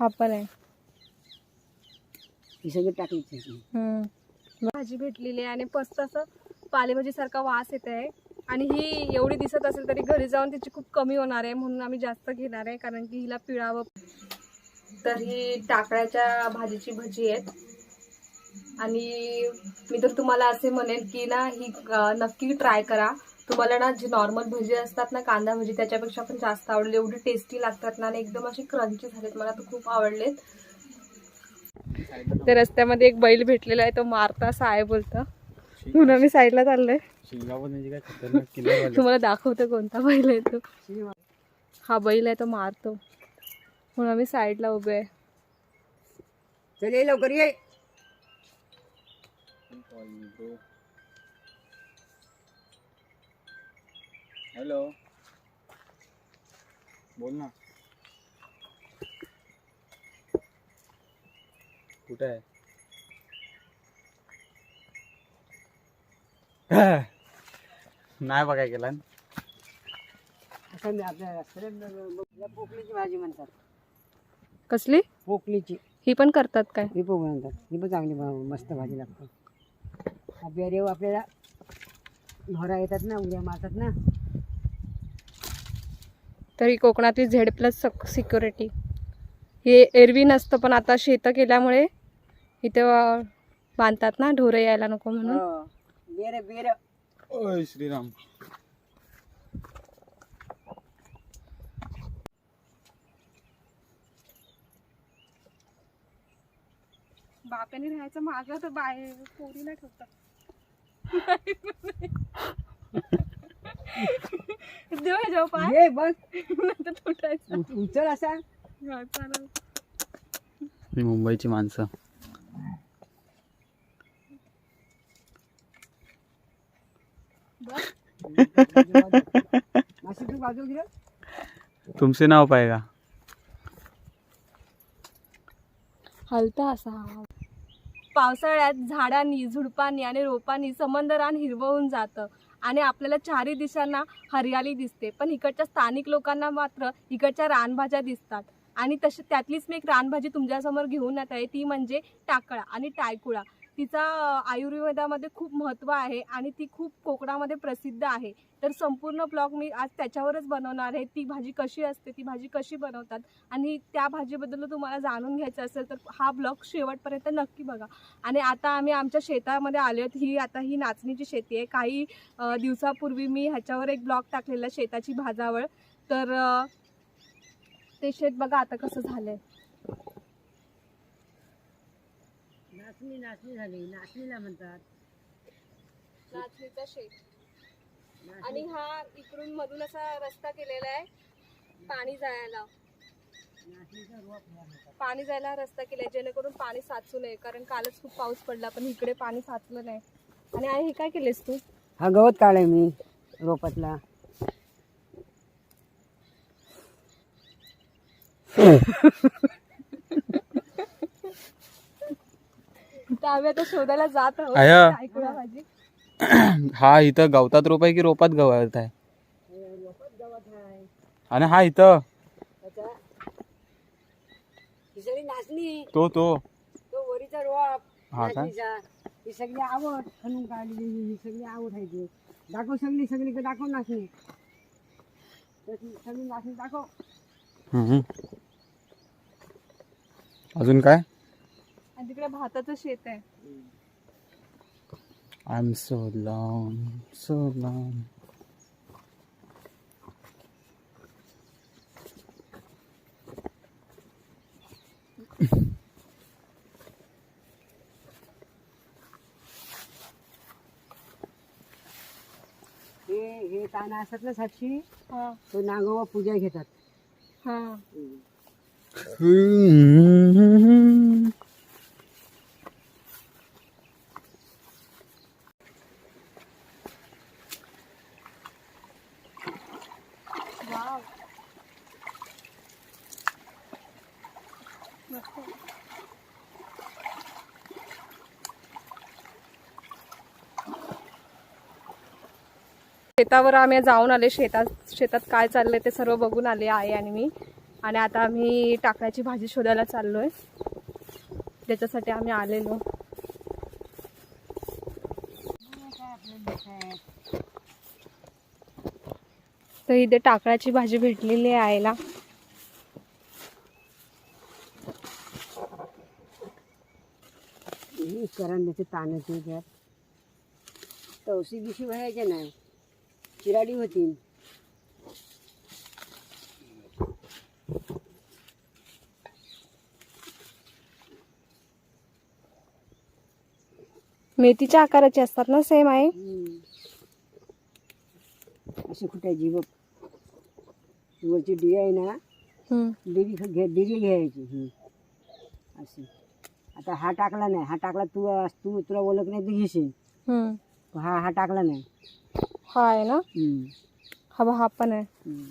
हा पण आहे. ही सगळी टाकायची हम्म. भाजी भेटलेली आहे आणि मस्त असं पालेभाजीसारखा वास येत आहे आणि ही एवढी दिसत असेल तरी घरी जाऊन तिची खूप कमी होणार आहे म्हणून आम्ही जास्त घेणार आहे कारण की हिला पिळावं. तर ही टाकळ्याच्या भाजीची भजी आहेत. आणि मी तर तुम्हाला असे म्हणेन की ना ही अं, नक्की ट्राय करा. तुम्हाला ना जी नॉर्मल भजी असतात ना कांदा भजी त्याच्यापेक्षा पण जास्त आवडले. एवढी टेस्टी लागतात ना आणि एकदम अशी क्रंची झालेत. मला तर खूप आवडलेत. तर रस्त्यामध्ये एक बैल भेटलेला आहे तो मारता असं आहे बोलतं. म्हणून आम्ही साईडला चाललोय. तुम्हाला दाखवतो कोणता बैल आहे तो. हा बैल आहे तो मारतो. म्हणून आम्ही साईडला उभे आहे. चल ये लवकर ये. हॅलो. बोल ना. कुठे आहे? नाही बघाय गेला असं मी आपल्या रस्त्याला पोकलीची भाजी म्हणतात. कसली? पोकलीची ही पण करतात काय? ही पोकळी म्हणतात. ही पण चांगली भा- मस्त भाजी लागते. आपल्या रेव आपल्याला ढोरा येतात ना उड्या मारतात ना. तर ही कोकणातली झेड प्लस सिक्युरिटी हे एरवी नसतं पण आता शेतं केल्यामुळे इथे बांधतात ना ढोरं यायला नको म्हणून. हो. बेर बेर. ओय श्रीराम. बाप्याने राहायचं मागं तर बाय पोरीला ठेवतात. जेव्हा पाय ये बघ नंतर तुटायचं. उच- उचल असा. हा, चालेल. ही मुंबईची माणसं. तू बाजू तुमचे नाव पाहिजे का? हलता असा पावसाळ्यात झाडांनी झुडपांनी आणि रोपांनी समंदरान हिरवून जातं. आणि आपल्याला चारही दिशांना हरियाली दिसते. पण इकडच्या स्थानिक लोकांना मात्र इकडच्या रानभाज्या दिसतात. आणि तशी त्यातलीच मी एक रानभाजी तुमच्यासमोर घेऊन येत आहे. ती म्हणजे टाकळा आणि टायकुळा. तिचा आयुर्वेदामध्ये खूप महत्त्व आहे आणि ती खूप कोकणामध्ये प्रसिद्ध आहे. तर संपूर्ण ब्लॉग मी आज त्याच्यावरच बनवणार आहे. ती भाजी कशी असते ती भाजी कशी बनवतात आणि त्या भाजीबद्दल तुम्हाला जाणून घ्यायचं असेल तर हा ब्लॉग शेवटपर्यंत नक्की बघा. आणि आता आम्ही आमच्या शेतामध्ये आलो आहेत. ही आता ही नाचणीची शेती आहे. काही दिवसापूर्वी मी ह्याच्यावर एक ब्लॉग टाकलेला शेताची भाजावळ. तर ते शेत बघा आता कसं झालं आहे नाचणी नाचणी झाली. नाचणीला म्हणतात. नाचणीचं शेत आणि हा इकडून मधून असा रस्ता केलेला आहे पाणी जायला. नाचणीचा रोप ह्या म्हणतात. पाणी जायला रस्ता केलाय जेणेकरून पाणी साचू नये. कारण कालच खूप पाऊस पडला पण इकडे पाणी साचलं नाही. आणि आई हे काय केलेस तू? हा गवत काढाय मी रोपातला. तर आम्ही आता शोधायला जात आहोत. आया. टायकुळा भाजी हा इथं गवतात रोप आहे की रोपात गवत आहे? रोपात गवत आहे आणि हा इथं. ही सगळी नाचणी. तो तो. तो वरीचा रोप. हा? नाचणीचा. ही सगळी आवड खणून काढलेली ही सगळी आवड आहे ती. दाखव सगळी सगळी दाखव नाचणी. त्याची सगळी नाचणी दाखव. हम्म. अजून काय? आणि तिकडे भाताचं शेत आहे. I am so long so long हे हे ताना असतात ना साक्षी? हा. तो नागोबा पूजा घेतात. हा. शेतावर आम्ही जाऊन आले. शेतात शेतात काय चाललंय ते सर्व बघून आले आहे आणि मी. आणि आता आम्ही टाकळ्याची भाजी शोधायला चाललो आहे त्याच्यासाठी आम्ही आलेलो. तर इथे टाकळ्याची भाजी भेटलेली आहे आईला. करंदाचे ताण होते तवशी बिशी व्हायचे नाही? चिराडी होती. मेथीच्या आकाराची असतात ना सेम आहे. अशी कुठायची बघ वरची डिगी आहे ना. डिगी घे डिगी घ्यायची. ही अशी. आता हा टाकला नाही. हा टाकला तू तू तुला ओळख नाही तू घेशील. हा हा टाकला नाही. हा आहे ना हम्म. हा बघ, हा पण आहे हम्म.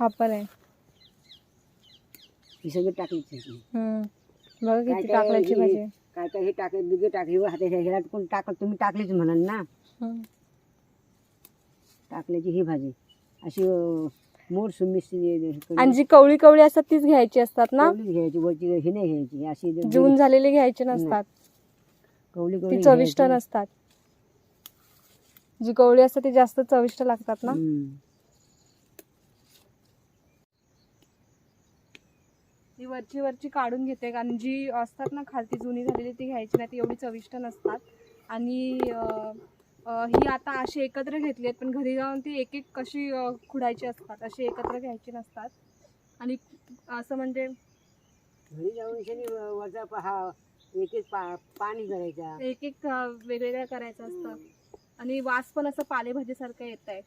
हा पण आहे ही सगळी टाकायची हम्म. बघा काय किती काय टाकल्याची हे- भाजी. काय काय हे टाकले बिगे टाकले व हाते ह्याला कोण टाक तुम्ही टाकलीच म्हणाल ना हम्म. टाकल्याची ही भाजी अशी अं, मोर सुमिशी आणि जी कवळी कवळी असतात तीच घ्यायची असतात ना घ्यायची वरची ही नाही घ्यायची अशी ज- जून झालेली घ्यायची नसतात ती चविष्ट घ्यायची. नसतात जी कवळी असतात ती जास्त चविष्ट लागतात ना हम्म. ती वरची वरची काढून घेते कारण जी असतात ना खालती जुनी झालेली ती घ्यायची नाही ती एवढी चविष्ट नसतात आणि अं, अं, ही आता अशी एकत्र घेतली आहेत पण घरी जाऊन ती एक एक कशी अं, खुडायची असतात अशी एकत्र घ्यायची नसतात आणि असं म्हणजे घरी जाऊन शनी वरचा प- हा एक एक पा पाणी करायचा एक एक वेगवेगळ्या करायचं असतं. आणि वास पण असं पालेभाजीसारखं येत आहे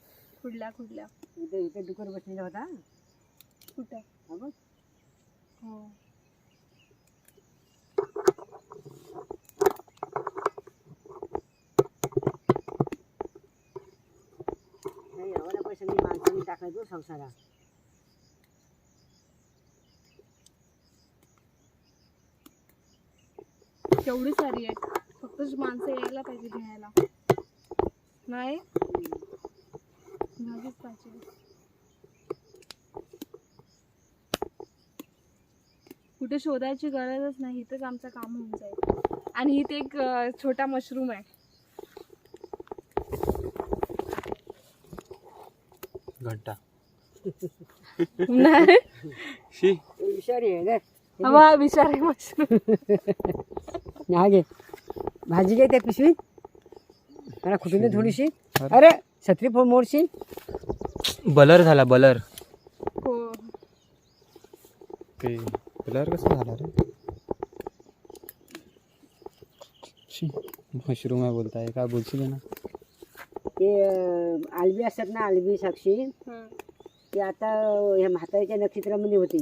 खुडल्या खुडल्या. इथे इथे डुकर बसलेला होता? कुठं? हा बघ. हो. नाही एवढा पैसा मी माणसाने टाकायचो संसारा केवढी सारी आहे. फक्त माणसं यायला पाहिजे घ्यायला. नाही? पाहिजे. कुठे शोधायची गरजच नाही. इथंच आमचं काम होऊन जाईल. आणि इथे एक छोटा मशरूम आहे. घंटा. नाही? विषारी आहे रे हवा विचार आहे मशरूम हा घे भाजी घे त्या पिशवीत मला खुटून थोडीशी अरे. अरे छत्री फोड मोडशील बलर झाला बलर हो ते बलर कसं झाला रे शी मशरूम आहे बोलताय काय बोलशील ना ते अं, आलबी असतात ना आलबी साक्षी. ते आता ह्या म्हाताऱ्याच्या नक्षत्रामध्ये होती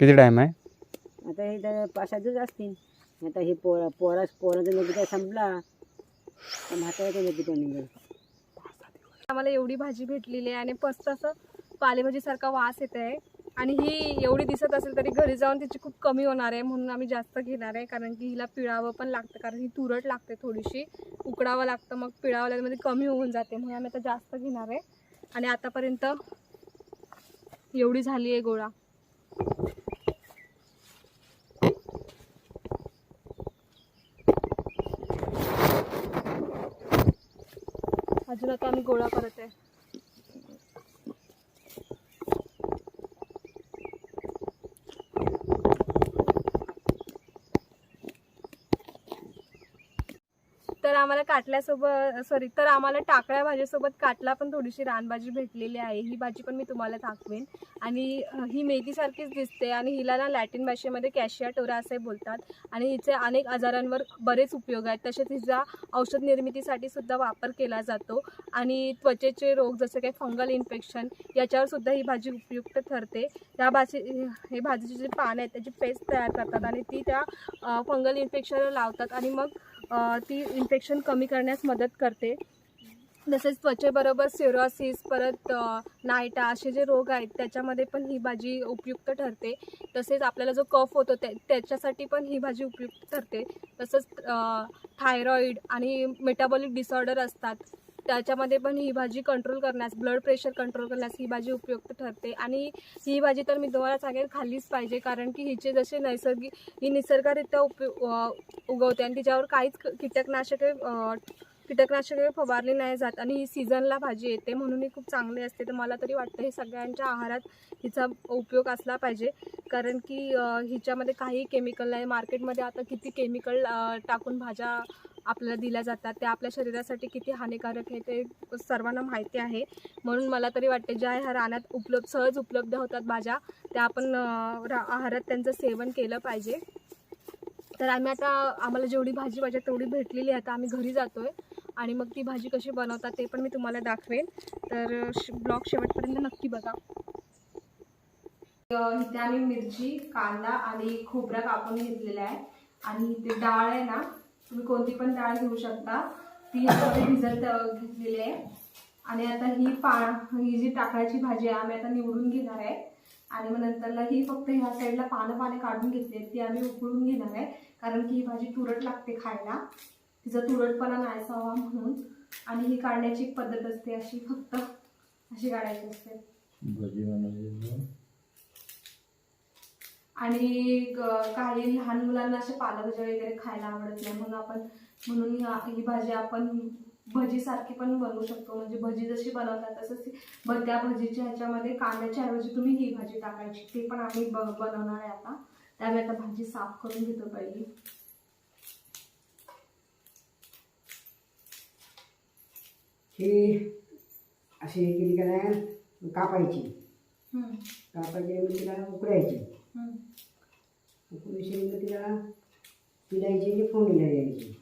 किती टाइम आहे आता हे तर पाच सात दिवस असतील आता हे पोरा पोरा पोराचा नक्षत्र संपला? तर म्हाताऱ्याच्या नक्षत्र निघेल आम्हाला एवढी भाजी भेटलेली आहे आणि मस्त असं पालेभाजीसारखा वास येत आहे. आणि ही एवढी दिसत असेल तरी घरी जाऊन तिची खूप कमी होणार आहे म्हणून आम्ही जास्त घेणार आहे. कारण की हिला पिळावं पण लागतं कारण ही तुरट लागते थोडीशी. उकडावं लागतं मग पिळावं लागल्यामध्ये कमी होऊन जाते. म्हणून आम्ही आता जास्त घेणार आहे. आणि आतापर्यंत एवढी झाली आहे गोळा. अजून आता आम्ही गोळा करत आहे तर आम्हाला काटल्यासोबत सॉरी तर आम्हाला टाकळ्या भाजीसोबत काटला पण थोडीशी रानभाजी भेटलेली आहे. ही भाजी पण मी तुम्हाला दाखवेन. आणि ही मेथीसारखीच दिसते आणि हिला ना लॅटिन भाषेमध्ये कॅशिया टोरा असे बोलतात. आणि हिचे अनेक आजारांवर बरेच उपयोग आहेत. तसेच हिचा औषध निर्मितीसाठी सुद्धा वापर केला जातो. आणि त्वचेचे रोग जसे काही फंगल इन्फेक्शन याच्यावर सुद्धा ही भाजी उपयुक्त ठरते. त्या भाजी हे भाजीचे जे पानं आहेत त्याची पेस्ट तयार करतात आणि ती त्या फंगल इन्फेक्शनला लावतात. आणि मग ती इन्फेक्शन कमी करण्यास मदत करते. तसेच त्वचेबरोबर सिरोसिस परत नायटा असे जे रोग आहेत त्याच्यामध्ये पण ही भाजी उपयुक्त ठरते. तसेच आपल्याला जो कफ होतो त्या त्याच्यासाठी पण ही भाजी उपयुक्त ठरते. तसंच थायरॉईड आणि मेटाबॉलिक डिसऑर्डर असतात. त्याच्यामध्ये पण ही भाजी कंट्रोल करण्यास ब्लड प्रेशर कंट्रोल करण्यास ही भाजी उपयुक्त ठरते. आणि ही भाजी तर मी तुम्हाला सांगेन खाल्लीच पाहिजे. कारण की हिचे जसे नैसर्गिक ही निसर्गरित्या उपयो उगवते. आणि तिच्यावर काहीच कीटकनाशके कीटकनाशके फवारली नाही जात आणि ही सीझनला भाजी येते म्हणून ही खूप चांगली असते. तर मला तरी वाटतं हे सगळ्यांच्या आहारात हिचा उपयोग असला पाहिजे. कारण की हिच्यामध्ये काही केमिकल नाही. मार्केटमध्ये आता किती केमिकल टाकून भाज्या आपल्याला दिल्या जातात. त्या आपल्या शरीरासाठी किती हानिकारक आहे ते सर्वांना माहिती आहे. म्हणून मला तरी वाटते ज्या ह्या रानात उपलब्ध सहज उपलब्ध होतात भाज्या त्या आपण रा आहारात त्यांचं सेवन केलं पाहिजे. तर आम्ही आता आम्हाला जेवढी भाजी पाहिजे तेवढी भेटलेली आहे. आता आम्ही घरी जातो आहे आणि मग ती भाजी कशी बनवतात ते पण मी तुम्हाला दाखवेन. तर ब्लॉग शेवटपर्यंत नक्की बघा. इथे आम्ही मिरची कांदा आणि खोबरा कापून घेतलेला आहे. आणि इथे डाळ आहे ना तुम्ही कोणती पण डाळ घेऊ शकता. ती भिजत घेतलेली आहे. आणि आता ही पा ही जी टाकळ्याची भाजी आहे आम्ही आता निवडून घेणार आहे. आणि मग नंतरला ही फक्त ह्या साईडला पानं पाने काढून घेतली आहेत ती आम्ही उकळून घेणार आहे. कारण की ही भाजी तुरट लागते खायला. तिचा तुरटपणा नाही म्हणून. आणि ही काढण्याची एक पद्धत असते अशी फक्त अशी काढायची असते. आणि काही लहान मुलांना असे पालेभाज्या वगैरे खायला आवडत नाही म्हणून आपण म्हणून ही भाजी आपण भजीसारखी पण बनवू शकतो. म्हणजे भजी जशी बनवतात तसंच त्या भजीच्या ह्याच्यामध्ये कांद्याच्या ऐवजी तुम्ही ही भाजी टाकायची. ते पण आम्ही बनवणार आहे आता. त्यामुळे आता भाजी साफ करून घेतो पहिली. ही अशी केली का नाही कापायची. कापायची आणि तिला उकडायची. उकडून शिरलं तिला पिलायची आणि फोडणीला द्यायची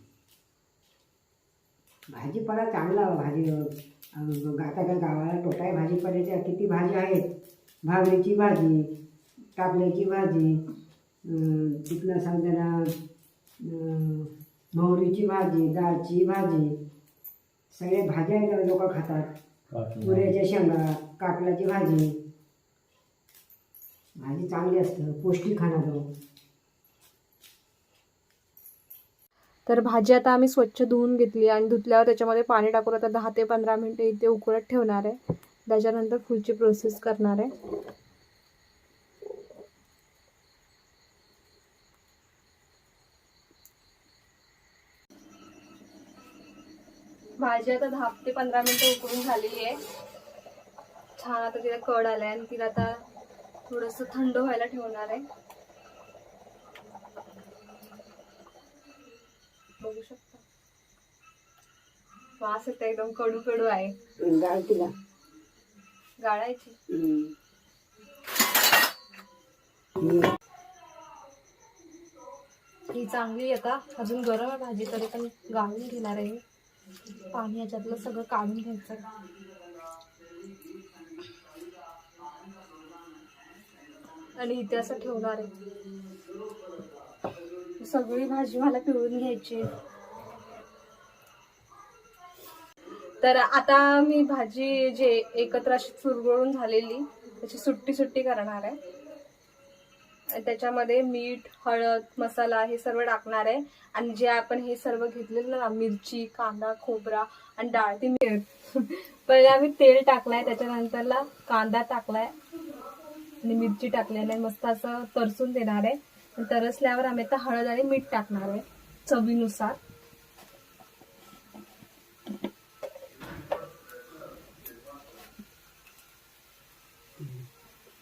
भाजीपाला चांगला भाजी अं, आता काय गावाला टोटाय भाजीपाल्याच्या किती भाजी आहेत. भाकरीची भाजी टाकल्याची भाजी अं, तिथलं सांगताना मोहरीची भाजी डाळची भाजी सगळ्या भाज्या लोक खातात. पुऱ्याच्या शेंगा काटलाची भाजी. भाजी चांगली असतं पौष्टिक खाणं तर भाजी आता आम्ही स्वच्छ धुवून घेतली आणि धुतल्यावर त्याच्यामध्ये पाणी टाकून आता दहा ते पंधरा मिनिटं इथे उकळत ठेवणार आहे. त्याच्यानंतर पुढची प्रोसेस करणार आहे. भाजी आता दहा ते पंधरा मिनिटं उकळून झालेली आहे. छान आता तिला कड आलाय आणि तिला आता थोडंसं थंड व्हायला ठेवणार आहे. बघू शकता. वास येतो एकदम कडू कडू आहे. तिला. गाळायची. ही चांगली आता. अजून गरम आहे भाजी तरी पण गाळून घेणार आहे पाणी याच्यातलं सगळं काढून घ्यायचं. आणि इथे असं ठेवणार आहे. सगळी भाजी मला पिळून घ्यायची. तर आता मी भाजी जे एकत्र अशी चुरगळून झालेली त्याची सुट्टी सुट्टी करणार आहे. त्याच्यामध्ये मीठ हळद मसाला हे सर्व टाकणार आहे. आणि जे आपण हे सर्व घेतलेलं ना मिरची कांदा खोबरा आणि डाळ ती मी पहिले आम्ही तेल टाकलाय त्याच्यानंतरला कांदा टाकलाय आणि मिरची टाकलेली आहे. मस्त असं तरसून देणार आहे. तरसल्यावर आम्ही आता हळद आणि मीठ टाकणार आहे चवीनुसार.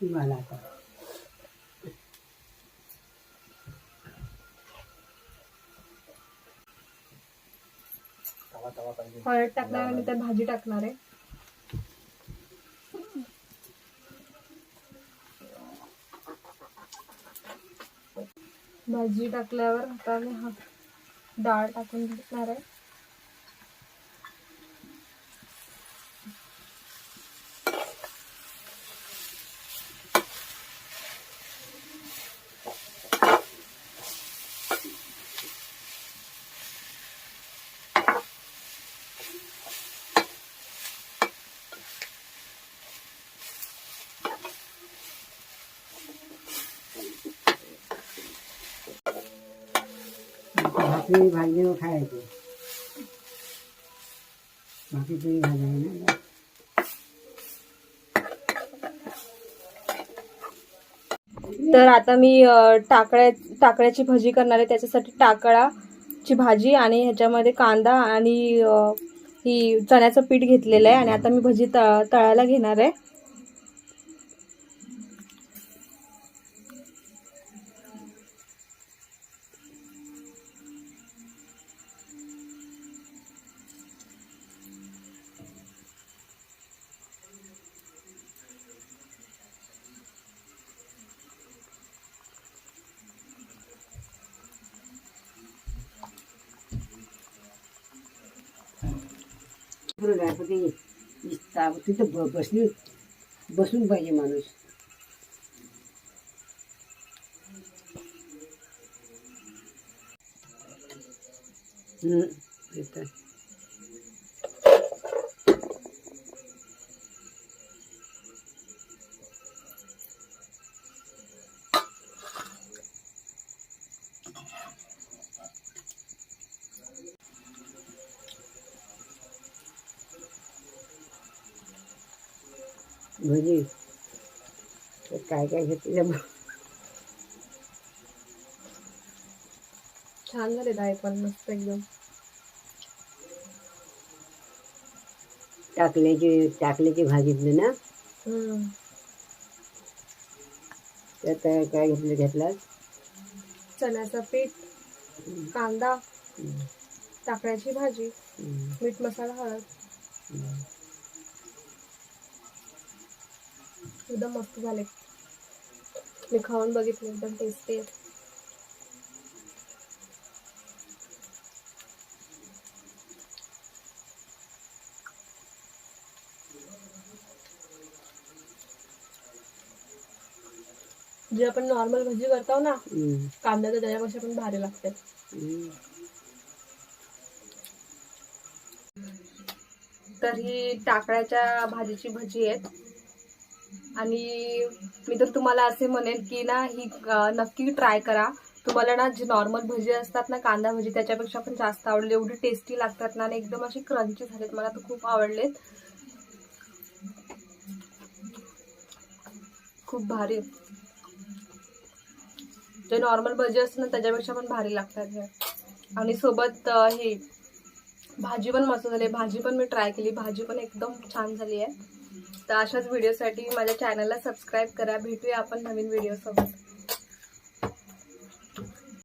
मला हळद टाकणार मी त्यात भाजी टाकणार आहे. भाजी टाकल्यावर आता मी हा डाळ टाकून घेणार आहे. भाकरी भाजी खायची. बाकीची भाजी आहे ना तर आता मी टाकळ्या टाकळ्याची भजी करणार आहे. त्याच्यासाठी टाकळाची भाजी आणि ह्याच्यामध्ये कांदा आणि ही चण्याचं पीठ घेतलेलं आहे. आणि आता मी भजी त तळायला घेणार आहे. बरोबर तिथं ब- बसली बसून पाहिजे माणूस. हम्म, भजी तर काय काय घेतलं छान झाले डाळ पण मस्त एकदम. टाकल्याची टाकल्याची भाजीतली ना. त्यात काय काय घेतलं घेतला? चण्याचं पीठ कांदा टाकळ्याची भाजी मीठ मसाला हळद. एकदम मस्त झाले. मी खाऊन बघितले एकदम टेस्टी आहे. जे आपण नॉर्मल भजी करतो ना कांदा तर त्याच्यापेक्षा पण भारी लागते. तर ही टाकळ्याच्या भाजीची भजी आहेत. आणि मी तर तुम्हाला असे म्हणेन की ना ही नक्की ट्राय करा. तुम्हाला ना जे नॉर्मल भजी असतात ना कांदा भजी त्याच्यापेक्षा पण जास्त आवडले. एवढी टेस्टी लागतात ना आणि एकदम अशी क्रंची झालेत. मला तर खूप आवडलेत. खूप भारी. जे नॉर्मल भजी असतात ना त्याच्यापेक्षा पण भारी लागतात हे. आणि सोबत हे भाजी पण मस्त झाली. भाजी पण मी ट्राय केली. भाजी पण एकदम छान झाली आहे. तर अशाच व्हिडिओसाठी माझ्या चॅनलला सबस्क्राईब करा. भेटूया आपण नवीन व्हिडिओसोबत